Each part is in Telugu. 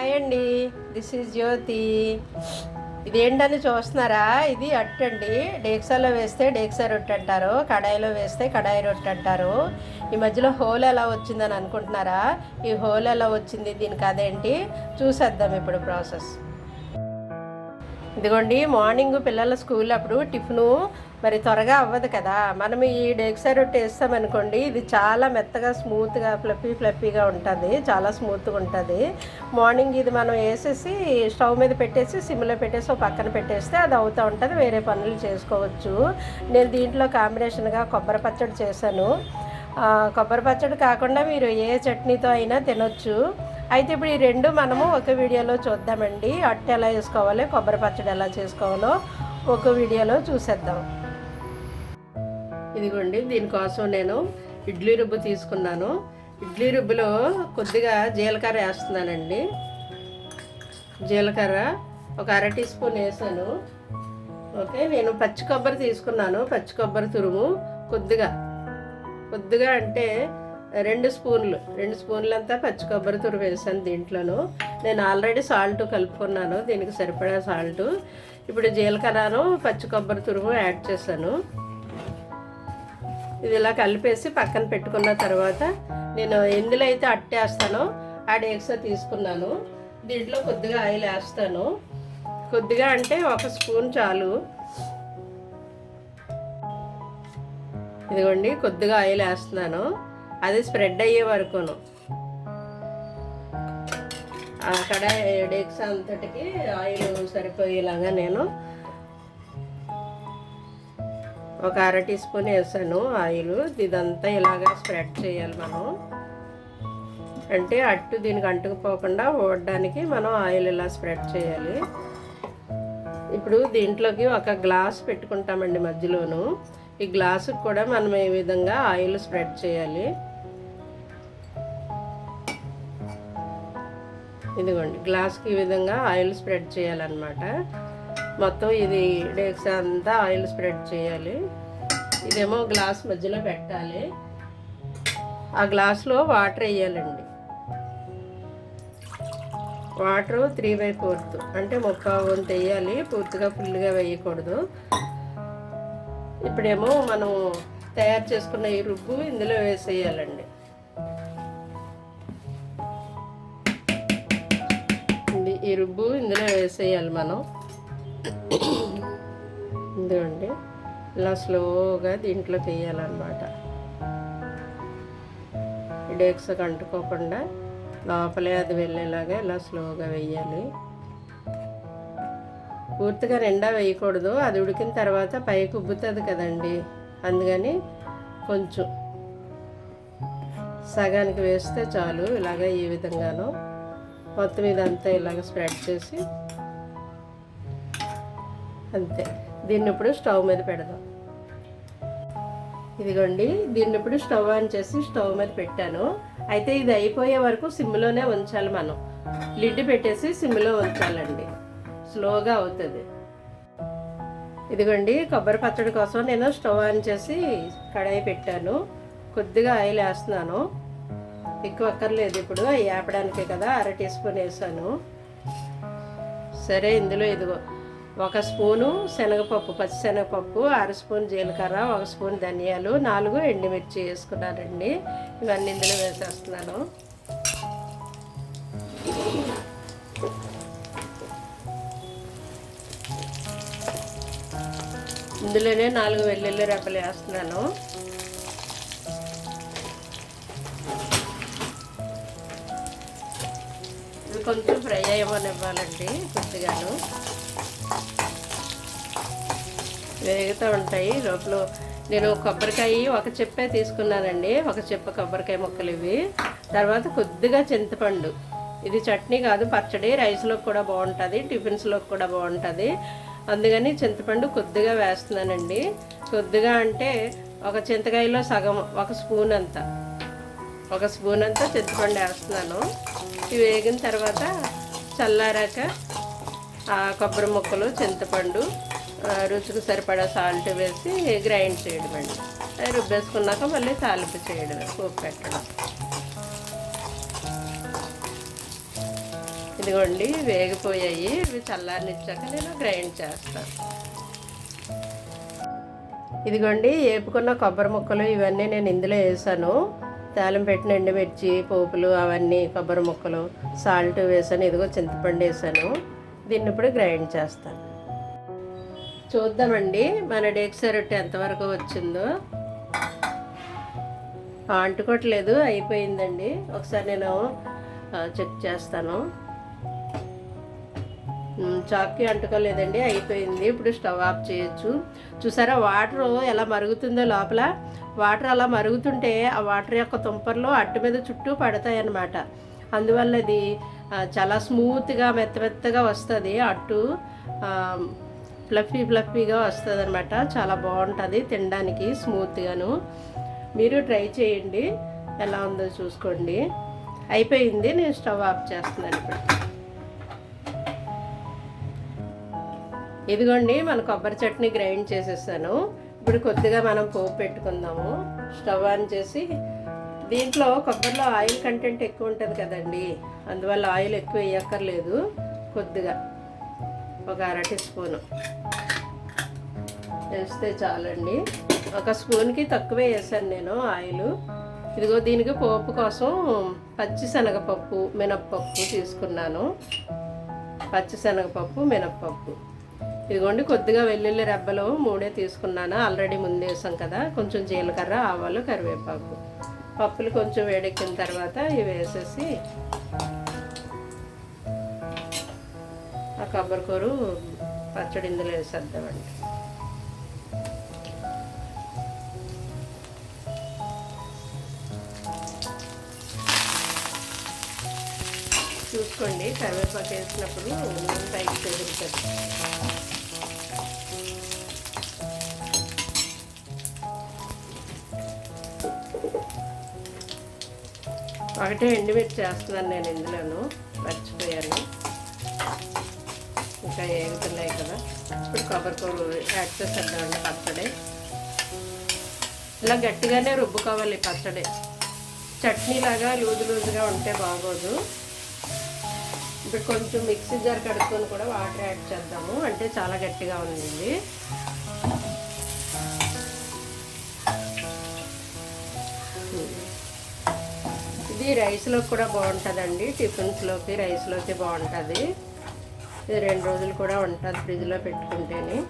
హాయ్ అండి. This is Jyothi. ఇదేంటని చూస్తున్నారా? ఇది అట్టు అండి. డేక్సాలో వేస్తే డేక్సా రొట్టె అంటారు కడాయిలో వేస్తే కడాయి రొట్టె అంటారు. ఈ మధ్యలో హోల్ ఎలా వచ్చిందని అనుకుంటున్నారా? ఈ హోల్ ఎలా వచ్చింది? దీనికి అదేంటి చూసేద్దాం ఇప్పుడు ప్రాసెస్. ఇదిగోండి మార్నింగ్ పిల్లల స్కూల్ అప్పుడు టిఫిను మరి త్వరగా అవ్వదు కదా. మనం ఈ డెక్సా రొట్టె వేస్తామనుకోండి ఇది చాలా మెత్తగా స్మూత్గా ఫ్లఫీ ఫ్లఫీగా ఉంటుంది చాలా స్మూత్గా ఉంటుంది. మార్నింగ్ ఇది మనం వేసేసి స్టవ్ మీద పెట్టేసి సిమ్లో పెట్టేసి ఒక పక్కన పెట్టేస్తే అది అవుతూ ఉంటుంది వేరే పనులు చేసుకోవచ్చు. నేను దీంట్లో కాంబినేషన్గా కొబ్బరి పచ్చడి చేశాను. కొబ్బరి పచ్చడి కాకుండా మీరు ఏ చట్నీతో అయినా తినొచ్చు. అయితే ఇప్పుడు ఈ రెండు మనము ఒక వీడియోలో చూద్దామండి. అట్టు ఎలా వేసుకోవాలి కొబ్బరి పచ్చడి ఎలా చేసుకోవాలో ఒక వీడియోలో చూసేద్దాం. ఇదిగోండి దీనికోసం నేను ఇడ్లీ రుబ్బు తీసుకున్నాను. ఇడ్లీ రుబ్బులో కొద్దిగా జీలకర్ర వేస్తున్నానండి. జీలకర్ర ఒక అర టీ స్పూన్ వేసాను. ఓకే నేను పచ్చి కొబ్బరి తీసుకున్నాను. పచ్చి కొబ్బరి తురుము కొద్దిగా. కొద్దిగా అంటే రెండు స్పూన్లు రెండు స్పూన్లంతా పచ్చి కొబ్బరి తురు వేసాను దీంట్లోను. నేను ఆల్రెడీ సాల్ట్ కలుపుకున్నాను దీనికి సరిపడా సాల్ట్. ఇప్పుడు జీలకర్రను పచ్చి కొబ్బరి తురుము యాడ్ చేశాను. ఇది ఇలా కలిపేసి పక్కన పెట్టుకున్న తర్వాత నేను ఎందులో అయితే అట్టేస్తానో ఆ డేక్సా తీసుకున్నాను. దీంట్లో కొద్దిగా ఆయిల్ వేస్తాను. కొద్దిగా అంటే ఒక స్పూన్ చాలు. ఇదిగోండి కొద్దిగా ఆయిల్ వేస్తున్నాను. అది స్ప్రెడ్ అయ్యే వరకును. అక్కడ డేక్స్ అంతటికి ఆయిల్ సరిపోయేలాగా నేను ఒక అర టీ స్పూన్ వేసాను. ఆయిల్ ఇదంతా ఇలాగా స్ప్రెడ్ చేయాలి మనం. అంటే అట్టు దీనికి అంటుకుపోకుండా ఓడడానికి మనం ఆయిల్ ఇలా స్ప్రెడ్ చేయాలి. ఇప్పుడు దీంట్లోకి ఒక గ్లాస్ పెట్టుకుంటామండి మధ్యలోను. ఈ గ్లాసుకు కూడా మనం ఈ విధంగా ఆయిల్ స్ప్రెడ్ చేయాలి? ఇదిగోండి గ్లాస్కి ఈ విధంగా ఆయిల్ స్ప్రెడ్ చేయాలన్నమాట. మొత్తం ఇది డేక్స్ అంతా ఆయిల్ స్ప్రెడ్ చేయాలి. ఇదేమో గ్లాస్ మధ్యలో పెట్టాలి. ఆ గ్లాస్లో వాటర్ వేయాలండి. వాటర్ త్రీ బై ఫోర్త్ అంటే ముప్పై వంతు వేయాలి. పూర్తిగా ఫుల్గా వేయకూడదు. ఇప్పుడేమో మనం తయారు చేసుకున్న ఈ రుబ్బు ఇందులో వేసేయాలండి. ఈ రుబ్బు ఇందులో వేసేయాలి మనం. ఇదిగోండి. ఇలా స్లోగా దీంట్లో తీయాలన్నమాట డేక్స్కి అంటుకోకుండా లోపలే అది వెళ్ళేలాగా ఇలా స్లోగా వేయాలి. పూర్తిగా నిండా వేయకూడదు. అది ఉడికిన తర్వాత పైకి ఉబ్బుతుంది కదండి. అందుకని కొంచెం సగానికి వేస్తే చాలు ఇలాగ ఈ విధంగాను. మొత్తం ఇదంతా ఇలాగ స్ప్రెడ్ చేసి అంతే. దీన్ని ఇప్పుడు స్టవ్ మీద పెడదాం. ఇదిగోండి దీన్ని ఇప్పుడు స్టవ్ ఆన్ చేసి స్టవ్ మీద పెట్టాను. అయితే ఇది అయిపోయే వరకు సిమ్లోనే ఉంచాలి మనం. లిడ్ పెట్టేసి సిమ్లో ఉంచాలండి. స్లోగా అవుతుంది. ఇదిగోండి కొబ్బరి పచ్చడి కోసం నేను స్టవ్ ఆన్ చేసి కడాయి పెట్టాను. కొద్దిగా ఆయిల్ వేస్తున్నాను. ఎక్కువ అక్కర్లేదు ఇప్పుడు అవి వేపడానికే కదా అర టీ స్పూన్ వేసాను. సరే ఇందులో ఇదిగో ఒక స్పూను శనగపప్పు పచ్చిశనగపప్పు అర స్పూన్ జీలకర్ర ఒక స్పూన్ ధనియాలు నాలుగు ఎండుమిర్చి వేసుకున్నానండి. ఇవన్నీ ఇందులో వేసేస్తున్నాను. ఇందులోనే నాలుగు వెల్లుల్లి రెప్పలు వేస్తున్నాను. కొంచెం ఫ్రై అయ్యమనివ్వాలండి కొద్దిగాను. వేగుతూ ఉంటాయి. లోపల నేను కొబ్బరికాయ ఒక చెప్పే తీసుకున్నానండి. ఒక చెప్ప కొబ్బరికాయ ముక్కలు ఇవి. తర్వాత కొద్దిగా చింతపండు. ఇది చట్నీ కాదు పచ్చడి. రైస్లోకి కూడా బాగుంటుంది టిఫిన్స్లోకి కూడా బాగుంటుంది. అందుకని చింతపండు కొద్దిగా వేస్తున్నానండి. కొద్దిగా అంటే ఒక చింతకాయలో సగం ఒక స్పూన్ అంతా. ఒక స్పూన్ అంతా చింతపండు వేస్తున్నాను. ఇవి వేగిన తర్వాత చల్లారాక ఆ కొబ్బరి ముక్కలు చింతపండు రుచికి సరిపడా సాల్ట్ వేసి గ్రైండ్ చేయడం అండి. అది రుబ్బేసుకున్నాక మళ్ళీ తాలింపు చేయడం పోపు పెట్టడం. ఇదిగోండి వేగిపోయాయి. ఇవి చల్లారనిచ్చాక నేను గ్రైండ్ చేస్తాను. ఇదిగోండి వేపుకున్న కొబ్బరి ముక్కలు ఇవన్నీ నేను ఇందులో వేసాను. తాలింపు పెట్టిన ఎండుమిర్చి పోపులు అవన్నీ కొబ్బరి ముక్కలు సాల్ట్ వేసాను. ఇదిగో చింతపండు వేసాను. దీన్ని ఇప్పుడు గ్రైండ్ చేస్తాను. చూద్దామండి మన డేక్సా రొట్టె ఎంతవరకు వచ్చిందో. అంటుకోవట్లేదు అయిపోయిందండి. ఒకసారి నేను చెక్ చేస్తాను. చాక్కి అంటుకోలేదండి అయిపోయింది. ఇప్పుడు స్టవ్ ఆఫ్ చేయొచ్చు. చూసారా వాటర్ ఎలా మరుగుతుందో లోపల? వాటర్ అలా మరుగుతుంటే ఆ వాటర్ యొక్క తుంపర్లు అట్టు మీద చుట్టూ పడతాయి అన్నమాట అందువల్ల అది చాలా స్మూత్గా మెత్త మెత్తగా వస్తుంది. అట్టు ఫ్లఫీ ఫ్లఫీగా వస్తుంది అనమాట చాలా బాగుంటుంది తినడానికి స్మూత్గాను. మీరు ట్రై చేయండి. ఎలా ఉందో చూసుకోండి. అయిపోయింది. నేను స్టవ్ ఆఫ్ చేస్తున్నాను ఇప్పుడు. ఇదిగోండి మన కొబ్బరి చట్నీ గ్రైండ్ చేసేసాను. ఇప్పుడు కొద్దిగా మనం పోపు పెట్టుకుందాము. స్టవ్ ఆన్ చేసి దీంట్లో కొబ్బరిలో ఆయిల్ కంటెంట్ ఎక్కువ ఉంటుంది కదండి. అందువల్ల ఆయిల్ ఎక్కువ వేయక్కర్లేదు. కొద్దిగా ఒక అరటి స్పూను. వేస్తే చాలండి. ఒక స్పూన్కి తక్కువే వేసాను నేను ఆయిల్. ఇదిగో దీనికి పోపు కోసం పచ్చిశనగపప్పు మినప్పప్పు తీసుకున్నాను. పచ్చిశనగపప్పు మినప్పప్పు. ఇదిగోండి కొద్దిగా వెల్లుల్లి రెబ్బలు మూడే తీసుకున్నాను. ఆల్రెడీ ముందేసాం కదా కొంచెం జీలకర్ర ఆవాలు కరివేపాకు. పప్పులు కొంచెం వేడెక్కిన తర్వాత ఇవి వేసేసి ఆ కొబ్బరికూరు పచ్చడి ఇందులో వేసేద్దామండి. చూసుకోండి కరివేపాకు వేసినప్పుడు పైకి చెదురుతుంది ఒకటే ఎండుమిర్చి చేస్తున్నాను నేను ఇందులోను. మర్చిపోయాను. ఇంకా ఏగుతున్నాయి కదా. ఇప్పుడు కొబ్బరికూర యాడ్ చేసేద్దామండి పచ్చడి. ఇలా గట్టిగానే రుబ్బుకోవాలి ఈ పచ్చడి. చట్నీ లాగా లూజు లూజుగా ఉంటే బాగోదు. ఇప్పుడు కొంచెం మిక్సీ జార్ కడుక్కొని కూడా వాటర్ యాడ్ చేద్దాము. అంటే చాలా గట్టిగా ఉంది ఇది రైస్లోకి కూడా బాగుంటుందండి. టిఫిన్స్లోకి రైస్లోకి బాగుంటుంది. ఇది రెండు రోజులు కూడా ఉంటుంది ఫ్రిడ్జ్లో పెట్టుకుంటేనే.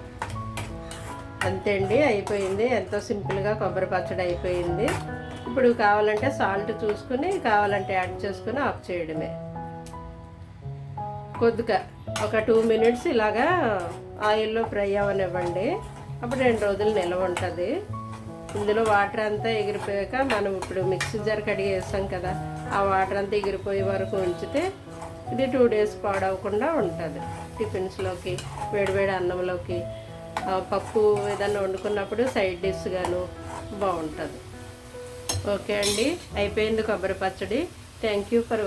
అంతే అండి అయిపోయింది. ఎంతో సింపుల్గా కొబ్బరి పచ్చడి అయిపోయింది. ఇప్పుడు కావాలంటే సాల్ట్ చూసుకుని కావాలంటే యాడ్ చేసుకుని ఆఫ్ చేయడమే. కొద్దిగా ఒక టూ మినిట్స్ ఇలాగా ఆయిల్లో ఫ్రై అవ్వనివ్వండి. అప్పుడు రెండు రోజులు నిల్వ ఉంటుంది. ఇందులో వాటర్ అంతా ఎగిరిపోయాక మనం ఇప్పుడు మిక్సీ జార్ కడిగి కదా ఆ వాటర్ అంతా ఎగిరిపోయే వరకు ఉంచితే ఇది టూ డేస్ పాడవకుండా ఉంటుంది. టిఫిన్స్లోకి వేడివేడి అన్నంలోకి పప్పు ఏదన్నా వండుకున్నప్పుడు సైడ్ డిష్ గాను బాగుంటుంది. ఓకే అండి అయిపోయింది కొబ్బరి పచ్చడి. Thank you for